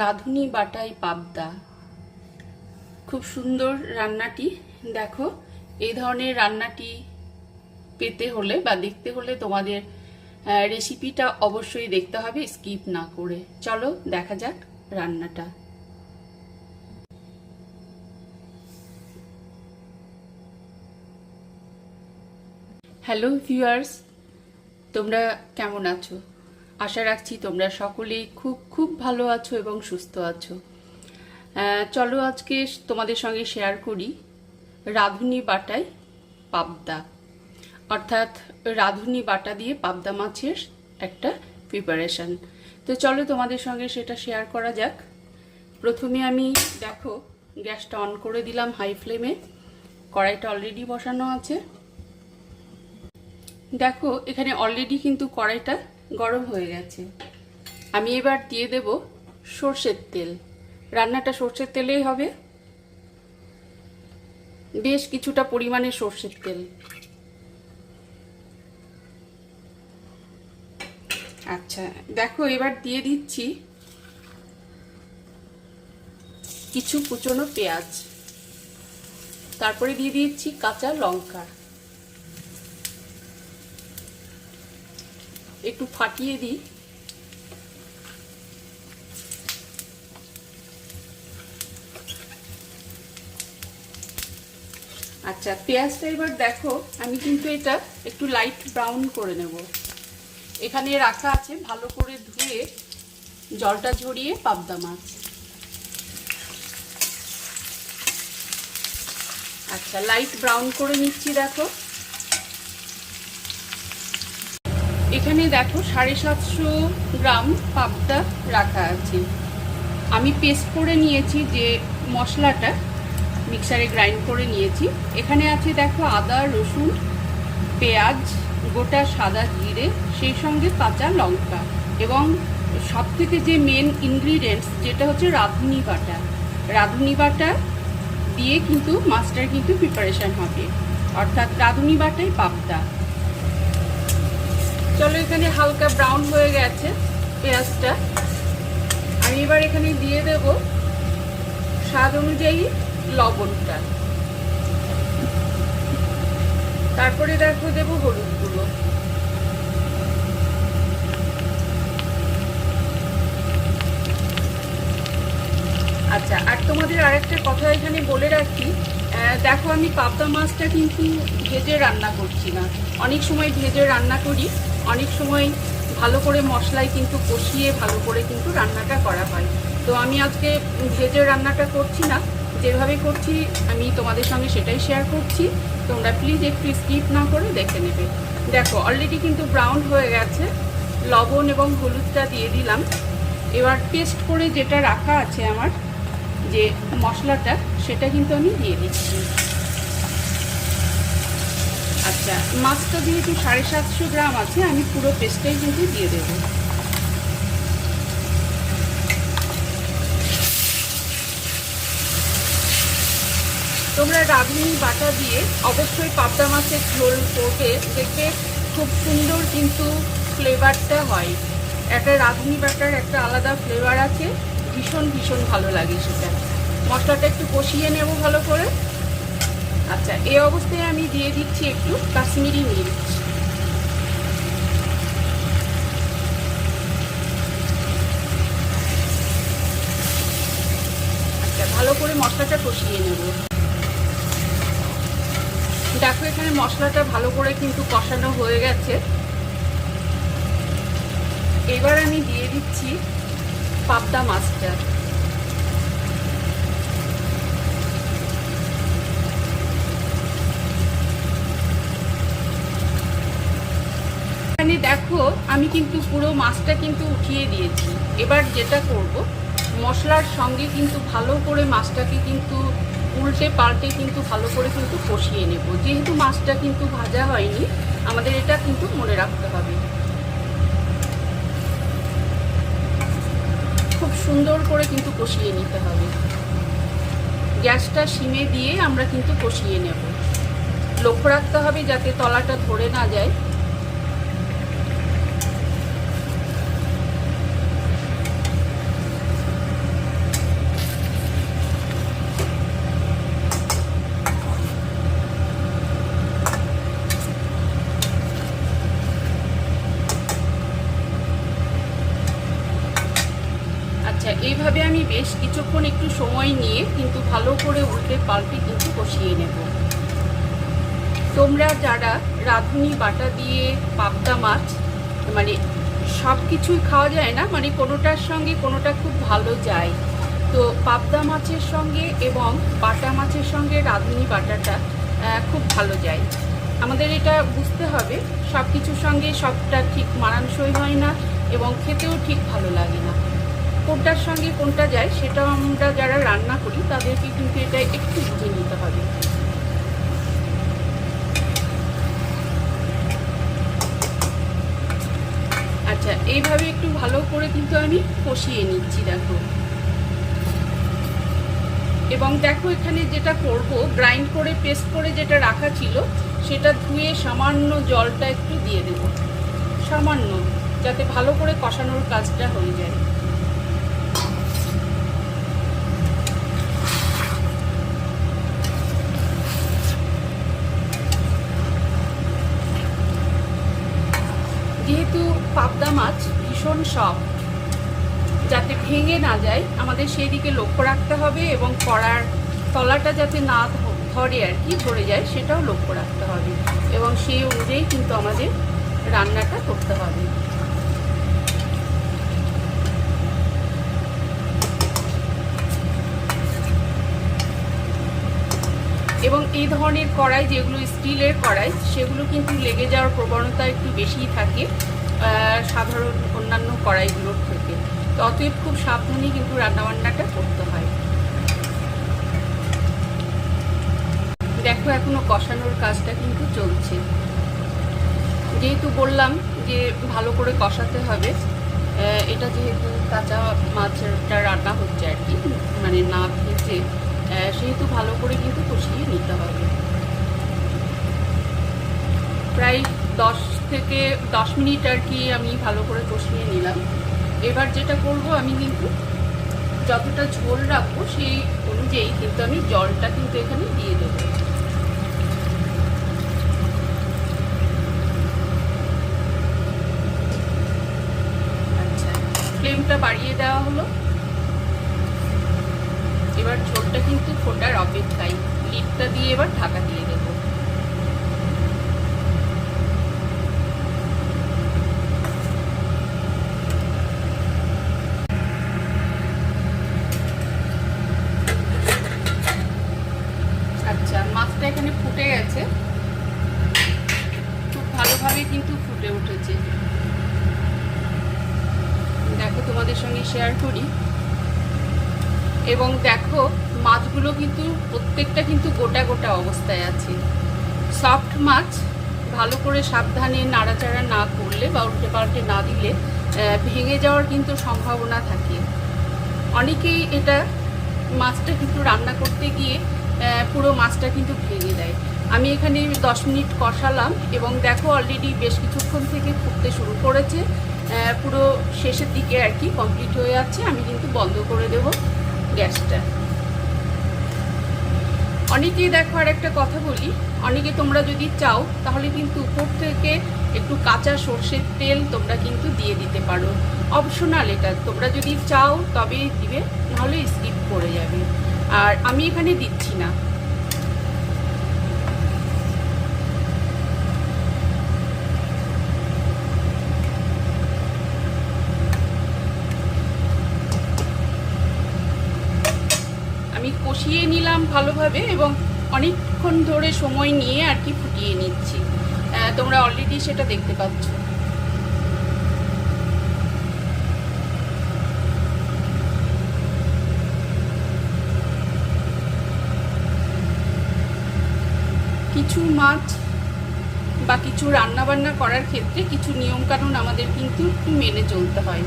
রাঁধুনি বাটাই পাবদা। খুব সুন্দর রান্নাটি, দেখো এই ধরনের রান্নাটি পেতে হলে বা দেখতে হলে তোমাদের রেসিপিটা অবশ্যই দেখতে হবে স্কিপ না করে। চলো, দেখা যাক রান্নাটা। হ্যালো ভিউয়ার্স তোমরা কেমন আছো? আশা রাখছি তোমরা সকলেই খুব খুব ভালো আছো এবং সুস্থ আছো। চলো আজকে তোমাদের সঙ্গে শেয়ার করি রাঁধুনি বাটায় পাবদা। অর্থাৎ রাঁধুনি বাটা দিয়ে পাবদা মাছের একটা প্রিপারেশন তো চলো তোমাদের সঙ্গে সেটা শেয়ার করা যাক। প্রথমে আমি দেখো, গ্যাসটা অন করে দিলাম হাই ফ্লেমে কড়াইটা অলরেডি বসানো আছে। দেখো, এখানে অলরেডি কিন্তু কড়াইটা গরম হয়ে গেছে। আমি এবার দিয়ে দেব সর্ষের তেল। রান্নাটা সর্ষের তেলেই হবে। বেশ কিছুটা পরিমাণে সর্ষের তেল। আচ্ছা দেখো এবার দিয়ে দিচ্ছি কিছু কুচনো পেঁয়াজ। তারপরে দিয়ে দিচ্ছি কাঁচা লঙ্কা। একটু ফাটিয়ে দিই। আচ্ছা পেঁয়াজটা এবার দেখো, আমি কিন্তু এটা একটু লাইট ব্রাউন করে নেব। এখানে রাখা আছে ভালো করে ধুয়ে জলটা ঝরিয়ে পাবদা মাছ। আচ্ছা লাইট ব্রাউন করে নিচ্ছি দেখো। এখানে দেখো সাড়ে সাতশো গ্রাম পাবদা রাখা আছে। আমি পেস্ট করে নিয়েছি যে মশলাটা মিক্সারে গ্রাইন্ড করে নিয়েছি। এখানে আছে দেখো আদা, রসুন, পেঁয়াজ, গোটা সাদা জিরে, সেই সঙ্গে কাঁচা লঙ্কা এবং সব থেকে যে মেন ইনগ্রিডিয়েন্টস যেটা হচ্ছে রাঁধুনি বাটা। রাঁধুনি বাটা দিয়ে কিন্তু মাছটার কিন্তু প্রিপারেশন হবে। অর্থাৎ রাঁধুনি বাটাই পাবদা। চলো এখানে হালকা ব্রাউন হয়ে গেছে পেঁয়াজটা। আমি এবার এখানে দিয়ে দেব স্বাদ অনুযায়ী লবণটা। তারপরে দেখো দেব হলুদ গুঁড়ো। আচ্ছা আর তোমাদের আরেকটা কথা এখানে বলে রাখি দেখো আমি পাবদা মাছটা কিন্তু ভেজে রান্না করছি না। অনেক সময় ভেজে রান্না করি। অনেক সময় ভালো করে মশলায় কিন্তু কষিয়ে ভালো করে কিন্তু রান্নাটা করা হয়। তো আমি আজকে ভেজে রান্নাটা করছি না, যেভাবে করছি আমি তোমাদের সঙ্গে সেটাই শেয়ার করছি। তোমরা প্লিজ একটু স্কিপ না করে দেখে নেবে। দেখো অলরেডি কিন্তু ব্রাউন হয়ে গেছে, লবণ এবং হলুদটা দিয়ে দিলাম। এবার পেস্ট করে যেটা রাখা আছে আমার, যে মশলাটা, সেটা কিন্তু আমি দিয়ে দিচ্ছি। আচ্ছা মাছটা যেহেতু সাড়ে সাতশো গ্রাম আছে, আমি পুরো পেস্টটাই কিন্তু দিয়ে দেব। তোমরা রাঁধুনি বাটা দিয়ে অবশ্যই পাবদা মাছের ঝোল করবে, দেখবে খুব সুন্দর কিন্তু ফ্লেভারটা হয়। একটা রাঁধুনি বাটার একটা আলাদা ফ্লেভার আছে, ভীষণ ভীষণ ভালো লাগে সেটা। মশলাটা একটু কষিয়ে নেব ভালো করে। আচ্ছা এই অবস্থায় আমি দিয়ে দিচ্ছি একটু কাশ্মীরি মির্চ। আচ্ছা ভালো করে মশলাটা কষিয়ে নেব। দেখো, এখানে মশলাটা ভালো করে কিন্তু কষানো হয়ে গেছে। এবার আমি দিয়ে দিচ্ছি পাবদা মাছটা। এখানে দেখো, আমি কিন্তু পুরো মাছটা কিন্তু উঠিয়ে দিয়েছি। এবার যেটা করব, মশলার সঙ্গে কিন্তু ভালো করে মাছটাকে কিন্তু উল্টে পাল্টে কিন্তু ভালো করে কিন্তু কষিয়ে নেব। যেহেতু মাছটা কিন্তু ভাজা হয়নি, আমাদের এটা কিন্তু মনে রাখতে হবে। খুব সুন্দর করে কিন্তু কষিয়ে নিতে হবে। গ্যাসটা সিমে দিয়ে আমরা কিন্তু কষিয়ে নেব। লক্ষ্য রাখতে হবে যাতে তলাটা ধরে না যায় আচ্ছা এইভাবে আমি বেশ কিছুক্ষণ একটু সময় নিয়ে কিন্তু ভালো করে উল্টে পাল্টে কিন্তু কষিয়ে নেব। তোমরা যারা রাঁধুনি, বাটা দিয়ে পাবদা মাছ মানে সব কিছুই খাওয়া যায় না মানে কোনোটার সঙ্গে কোনোটা খুব ভালো যায়। তো পাবদা মাছের সঙ্গে এবং বাটা মাছের সঙ্গে রাঁধুনি, বাটাটা খুব ভালো যায়। আমাদের এটা বুঝতে হবে সব কিছুর সঙ্গে সবটা ঠিক মানানসই হয় না এবং খেতেও ঠিক ভালো লাগে না। কোনটার সঙ্গে কোনটা যায় সেটা আমরা যারা রান্না করি, তাদেরকে কিন্তু এটা একটু বুঝে নিতে হবে। আচ্ছা এইভাবে একটু ভালো করে কিন্তু আমি কষিয়ে নিচ্ছি, দেখো। এবং দেখো এখানে যেটা করব গ্রাইন্ড করে পেস্ট করে যেটা রাখা ছিল, সেটা ধুয়ে সামান্য জলটা একটু দিয়ে দেব। সামান্য, যাতে ভালো করে কষানোর কাজটা হয়ে যায় যেহেতু পাবদা মাছ ভীষণ সফট যাতে ভেঙে না যায়, আমাদের সেই দিকে লক্ষ্য রাখতে হবে এবং কড়ার তলাটা যাতে না ধরে আর কি, ধরে যায়, সেটাও লক্ষ্য রাখতে হবে। এবং সেই অনুযায়ী কিন্তু আমাদের রান্নাটা করতে হবে। এবং এই ধরনের কড়াই যেগুলো স্টিলের কড়াই, সেগুলো কিন্তু লেগে যাওয়ার প্রবণতা একটু বেশিই থাকে। সাধারণ অন্যান্য কড়াইগুলোর থেকে। তো অতএব খুব সাবধানে কিন্তু রান্নাবান্নাটা করতে হয়। দেখো, এখনও কষানোর কাজটা কিন্তু চলছে। যেহেতু বললাম যে ভালো করে কষাতে হবে এটা যেহেতু কাঁচা মাছটা রান্না হচ্ছে আর কি মানে না ভেজে সেহেতু ভালো করে কিন্তু কষিয়ে নিতে হবে। প্রায় দশ থেকে দশ মিনিট আর কি আমি ভালো করে কষিয়ে নিলাম। এবার যেটা করব আমি কিন্তু যতটা ঝোল রাখব সেই অনুযায়ী কিন্তু আমি জলটা কিন্তু এখানে দিয়ে দেবো। আচ্ছা ফ্লেমটা বাড়িয়ে দেওয়া হলো। এবার ঝোলটা কিন্তু ফোটার অপেক্ষায় লিডটা দিয়ে এবার ঢাকা দিয়ে দেবো। মাছটা এখানে ফুটে গেছে। খুব ভালোভাবে কিন্তু ফুটে উঠেছে। দেখো, তোমাদের সঙ্গে শেয়ার করি। এবং দেখো, মাছগুলো কিন্তু প্রত্যেকটা কিন্তু গোটা গোটা অবস্থায় আছে। সফট মাছ, ভালো করে সাবধানে নাড়াচাড়া না করলে বা উল্টে পাল্টে না দিলে ভেঙে যাওয়ার কিন্তু সম্ভাবনা থাকে। অনেকেই এটা মাছটা কিন্তু রান্না করতে গিয়ে পুরো মাছটা কিন্তু ভেঙে দেয়। আমি এখানে দশ মিনিট কষালাম এবং দেখো অলরেডি বেশ কিছুক্ষণ থেকে ফুটতে শুরু করেছে। পুরো শেষের দিকে আর কি কমপ্লিট হয়ে যাচ্ছে আমি কিন্তু বন্ধ করে দেব গ্যাসটা। অনেকেই দেখো আর একটা কথা বলি, অনেকে তোমরা যদি চাও তাহলে কিন্তু উপর থেকে একটু কাঁচা সর্ষের তেল তোমরা কিন্তু দিয়ে দিতে পারো। অপশনাল এটা, তোমরা যদি চাও তবে দিবে, নাহলে স্কিপ করে যাবে। আর আমি এখানে দিচ্ছি না। আমি কষিয়ে নিলাম ভালোভাবে এবং অনেকক্ষণ ধরে সময় নিয়ে আর কি ফুটিয়ে নিচ্ছি। তোমরা অলরেডি সেটা দেখতে পাচ্ছ। কিছু মাছ বা কিছু রান্না বান্না করার ক্ষেত্রে কিছু নিয়মকানুন আমাদের কিন্তু একটু মেনে চলতে হয়।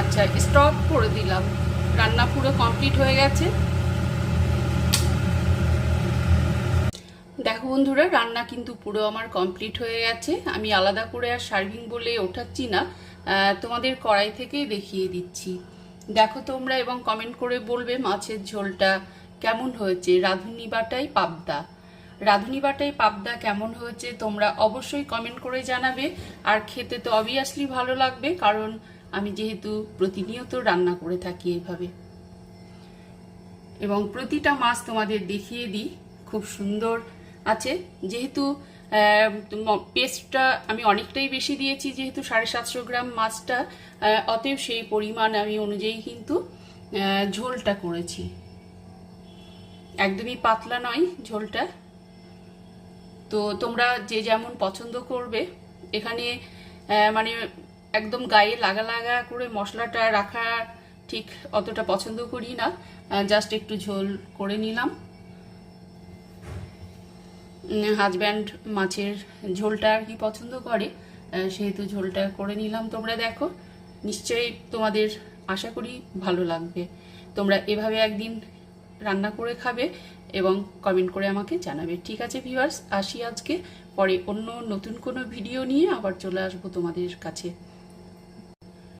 আচ্ছা স্টপ করে দিলাম। রান্না পুরো কমপ্লিট হয়ে গেছে। দেখো বন্ধুরা, রান্না কিন্তু পুরো আমার কমপ্লিট হয়ে গেছে। আমি আলাদা করে আর সার্ভিং বলে ওঠাচ্ছি না। তোমাদের কড়াই থেকেই দেখিয়ে দিচ্ছি। দেখো তোমরা এবং কমেন্ট করে বলবে মাছের ঝোলটা কেমন হয়েছে। রাঁধুনি বাটাই পাবদা। রাঁধুনি বাটাই পাবদা কেমন হয়েছে তোমরা অবশ্যই কমেন্ট করে জানাবে। আর খেতে তো অবভিয়াসলি ভালো লাগবে, কারণ আমি যেহেতু প্রতিনিয়ত রান্না করে থাকি এভাবে। এবং প্রতিটা মাছ তোমাদের দেখিয়ে দিই। খুব সুন্দর আছে। যেহেতু পেস্টটা আমি অনেকটাই বেশি দিয়েছি, যেহেতু সাড়ে সাতশো গ্রাম মাছটা অতএব সেই পরিমাণ আমি অনুযায়ী কিন্তু ঝোলটা করেছি। একদমই পাতলা নয় ঝোলটা। তো তোমরা যে যেমন পছন্দ করবে, এখানে মানে একদম গায়ে লাগা লাগা করে মশলাটা রাখা ঠিক অতটা পছন্দ করি না। জাস্ট একটু ঝোল করে নিলাম। হাজব্যান্ড মাছের ঝোলটা আর কি পছন্দ করে সেহেতু ঝোলটা করে নিলাম। তোমরা দেখো, নিশ্চয়ই তোমাদের আশা করি ভালো লাগবে। তোমরা এভাবে একদিন রান্না করে খাবে এবং কমেন্ট করে আমাকে জানাবে। ঠিক আছে ভিউয়ার্স আসি আজকে। পরে অন্য নতুন কোনো ভিডিও নিয়ে আবার চলে আসব তোমাদের কাছে।